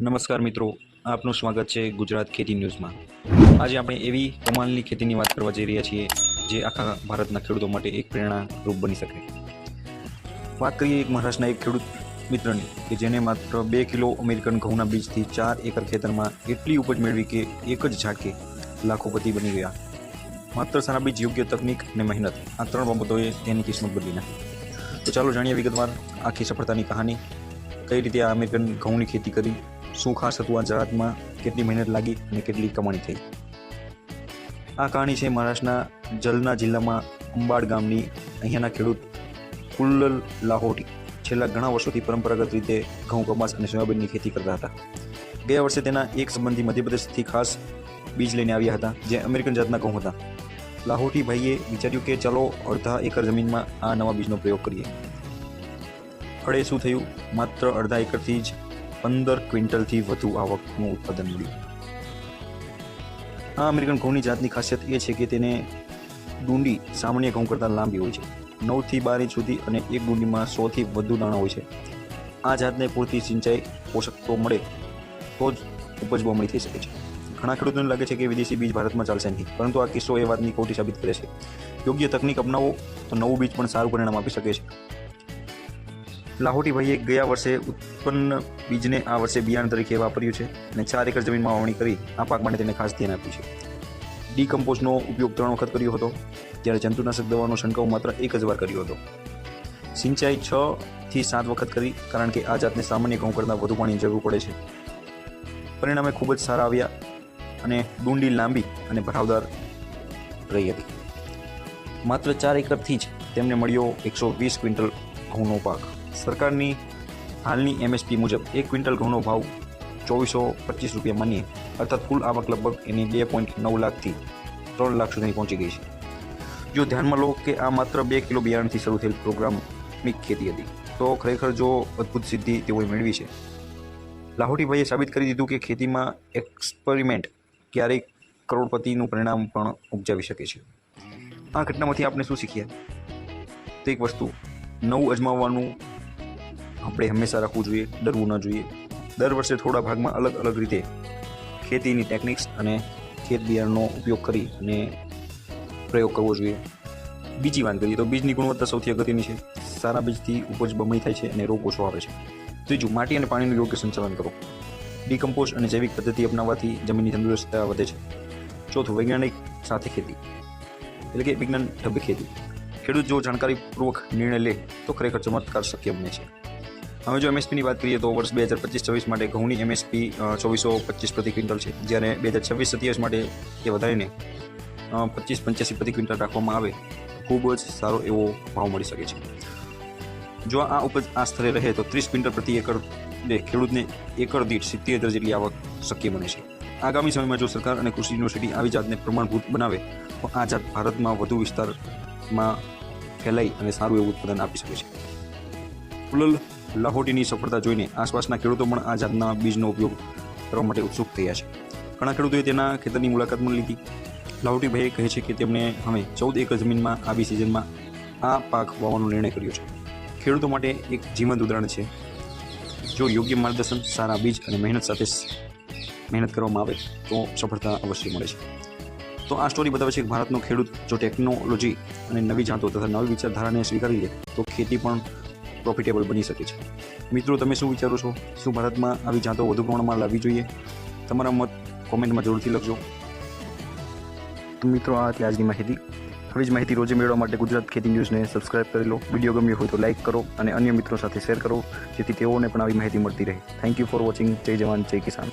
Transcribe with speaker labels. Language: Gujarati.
Speaker 1: નમસ્કાર મિત્રો, આપનું સ્વાગત છે ગુજરાત ખેતી ન્યૂઝમાં. આજે આપણે એવી કમાલની ખેતીની વાત કરવા જઈ રહ્યા છીએ, જે આખા ભારતના ખેડૂતો માટે એક પ્રેરણારૂપ બની શકે. વાત કરીએ એક મહારાષ્ટ્રના એક ખેડૂત મિત્રની, કે જેને માત્ર બે કિલો અમેરિકન ઘઉંના બીજથી ચાર એકર ખેતરમાં એટલી ઉપજ મેળવી કે એક જ ઝાટકે લાખોપતિ બની ગયા. માત્ર સારા બીજ યોગ્ય તકનીક અને મહેનત, આ ત્રણ બાબતોએ તેની કિસ્મત બદલી નાખી. તો ચાલો જાણીએ વિગતવાર આખી સફળતાની કહાની, કઈ રીતે આ અમેરિકન ઘઉંની ખેતી કરી શું ખાસ હતું આ જહાજમાં કેટલી મહેનત લાગી અને કેટલી કમાણી થઈ? આ કહાણી છે મહારાષ્ટ્રના જલના જિલ્લામાં અંબાડ ગામની અહીંયાના ખેડૂત કુલ્લલ લાહોટી. છેલ્લા ઘણા વર્ષોથી પરંપરાગત રીતે ઘઉં, કપાસ અને સોયાબીનની ખેતી કરતા હતા. ગયા વર્ષે તેના એક સંબંધી મધ્યપ્રદેશથી ખાસ બીજ લઈને આવ્યા હતા, જે અમેરિકન જાતના ઘઉં હતા. લાહોટી ભાઈએ વિચાર્યું કે ચાલો અડધા એકર જમીનમાં આ નવા બીજનો પ્રયોગ કરીએ. ફળે શું થયું? માત્ર અડધા એકરથી જ પંદર ક્વિન્ટલથી વધુ આવકનું ઉત્પાદન મળ્યું. આ અમેરિકન ઘઉંની જાતની ખાસિયત એ છે કે તેને ડુંડી સામાન્ય ઘઉં કરતાં લાંબી હોય છે. નવથી બાર ઇંચ સુધી અને એક ડુંડીમાં સોથી વધુ દાણા હોય છે. આ જાતને પૂરતી સિંચાઈ પોષક તો મળે તો જ ઉપજ બમણી થઈ શકે છે. ઘણા ખેડૂતોને લાગે છે કે વિદેશી બીજ ભારતમાં ચાલશે નહીં, પરંતુ આ કિસ્સો એ વાતની ખોટી સાબિત કરે છે. યોગ્ય તકનીક અપનાવો તો નવું બીજ પણ સારું પરિણામ આપી શકે છે. લાહોટીભાઈએ ગયા વર્ષે ઉત્પન્ન બીજને આ વર્ષે બિયારણ તરીકે વાપર્યું છે અને ચાર એકર જમીનમાં વાવણી કરી આ પાક માટે તેને ખાસ ધ્યાન આપ્યું છે. ડીકમ્પોઝનો ઉપયોગ ત્રણ વખત કર્યો હતો જ્યારે જંતુનાશક દવાનો છંટકાવ માત્ર એક જ વાર કર્યો હતો. સિંચાઈ છ થી સાત વખત કરી, કારણ કે આ જાતને સામાન્ય ઘઉં કરતાં વધુ પાણીની જરૂર પડે છે. પરિણામે ખૂબ જ સારા આવ્યા અને ડુંડી લાંબી અને ભરાવદાર રહી હતી. માત્ર ચાર એકરથી જ તેમને મળ્યો એકસો વીસ ક્વિન્ટલ ઘઉંનો પાક. સરકારની હાલની એમએસપી મુજબ એક ક્વિન્ટલ ઘઉંનો ભાવ ચોવીસો પચીસ રૂપિયા માનીએ, અર્થાત કુલ આવક લગભગ એની બે પોઈન્ટ નવ લાખથી ત્રણ લાખ સુધી પહોંચી ગઈ છે. જો ધ્યાનમાં લો કે આ માત્ર બે કિલો બિયારણથી શરૂ થયેલ પ્રોગ્રામની ખેતી હતી, તો ખરેખર જો અદ્ભુત સિદ્ધિ તેઓએ મેળવી છે. લાહોટીભાઈએ સાબિત કરી દીધું કે ખેતીમાં એક્સપેરિમેન્ટ ક્યારેક કરોડપતિનું પરિણામ પણ ઉપજાવી શકે છે. આ ઘટનામાંથી આપણે શું શીખ્યા તો એક વસ્તુ, નવું અજમાવવાનું આપણે હંમેશા રાખવું જોઈએ, ડરવું ન જોઈએ. દર વર્ષે થોડા ભાગમાં અલગ અલગ રીતે ખેતીની ટેકનિક્સ અને ખેત બિયારણનો ઉપયોગ કરી અને પ્રયોગ કરવો જોઈએ. બીજી વાત કરીએ તો બીજની ગુણવત્તા સૌથી અગત્યની છે. સારા બીજથી ઉપજ બમણી થાય છે અને રોગ ઓછો આવે છે. ત્રીજું માટી અને પાણીનું યોગ્ય સંચાલન કરો. ડીકમ્પોઝ અને જૈવિક પદ્ધતિ અપનાવવાથી જમીનની તંદુરસ્તતા વધે છે. ચોથું, વૈજ્ઞાનિક સાથે ખેતી. એટલે કે વિજ્ઞાન ઢબે ખેતી. ખેડૂત જો જાણકારીપૂર્વક નિર્ણય લે, તો ખરેખર ચમત્કાર શક્ય બને છે. હવે જો એમએસપીની વાત કરીએ તો વર્ષ બે હજાર પચીસ છવ્વીસ માટે ઘઉંની એમએસપી ચોવીસો પચીસ પ્રતિ ક્વિન્ટલ છે. જ્યારે બે હજાર છવ્વીસ સત્યાવીસ માટે એ વધારીને પચીસ પંચ્યાસી પ્રતિ ક્વિન્ટલ રાખવામાં આવે, ખૂબ જ સારો એવો ભાવ મળી શકે છે. જો આ ઉપજ આ સ્તરે રહે તો ત્રીસ ક્વિન્ટલ પ્રતિ એકર બે ખેડૂતને એકર દીઠ સિત્તેર હજાર જેટલી આવક શક્ય બને છે. આગામી સમયમાં જો સરકાર અને કૃષિ યુનિવર્સિટી આવી જાતને પ્રમાણભૂત બનાવે, તો આ જાત ભારતમાં વધુ વિસ્તારમાં ફેલાઈ અને સારું એવું ઉત્પાદન આપી શકે છે. ફુલલ લાહોટીની સફળતા જોઈને આસપાસના ખેડૂતો પણ આ જાતના બીજનો ઉપયોગ કરવા માટે ઉત્સુક થયા છે. ઘણા ખેડૂતોએ તેના ખેતરની મુલાકાત પણ લીધી. લાહોટીભાઈએ કહે છે કે તેમણે હવે ચૌદ એકર જમીનમાં આવી સિઝનમાં આ પાક વાવવાનો નિર્ણય કર્યો છે. ખેડૂતો માટે એક જીવંત ઉદાહરણ છે. જો યોગ્ય માર્ગદર્શન, સારા બીજ અને મહેનત સાથે મહેનત કરવામાં આવે તો સફળતા અવશ્ય મળે છે. તો આ સ્ટોરી બતાવે છે કે ભારતનો ખેડૂત જો ટેકનોલોજી અને નવી જાતો તથા નવી વિચારધારાને સ્વીકારી લે તો ખેતી પણ પ્રોફિટેબલ બની શકે છે. મિત્રો, તમે શું વિચારો છો? શું ભારતમાં આવી જાતો વધુ પ્રમાણમાં લાવવી જોઈએ? તમારા મત કોમેન્ટમાં જરૂરથી લખજો. તો મિત્રો, આ હતી આજની માહિતી. આવી જ માહિતી રોજે મેળવવા માટે ગુજરાત ખેતી ન્યૂઝને સબસ્ક્રાઇબ કરી લો. વીડિયો ગમ્યો હોય તો લાઇક કરો અને અન્ય મિત્રો સાથે શેર કરો, જેથી તેઓને પણ આવી માહિતી મળતી રહે. થેન્ક યુ ફોર વોચિંગ જય જવાન, જય કિસાન.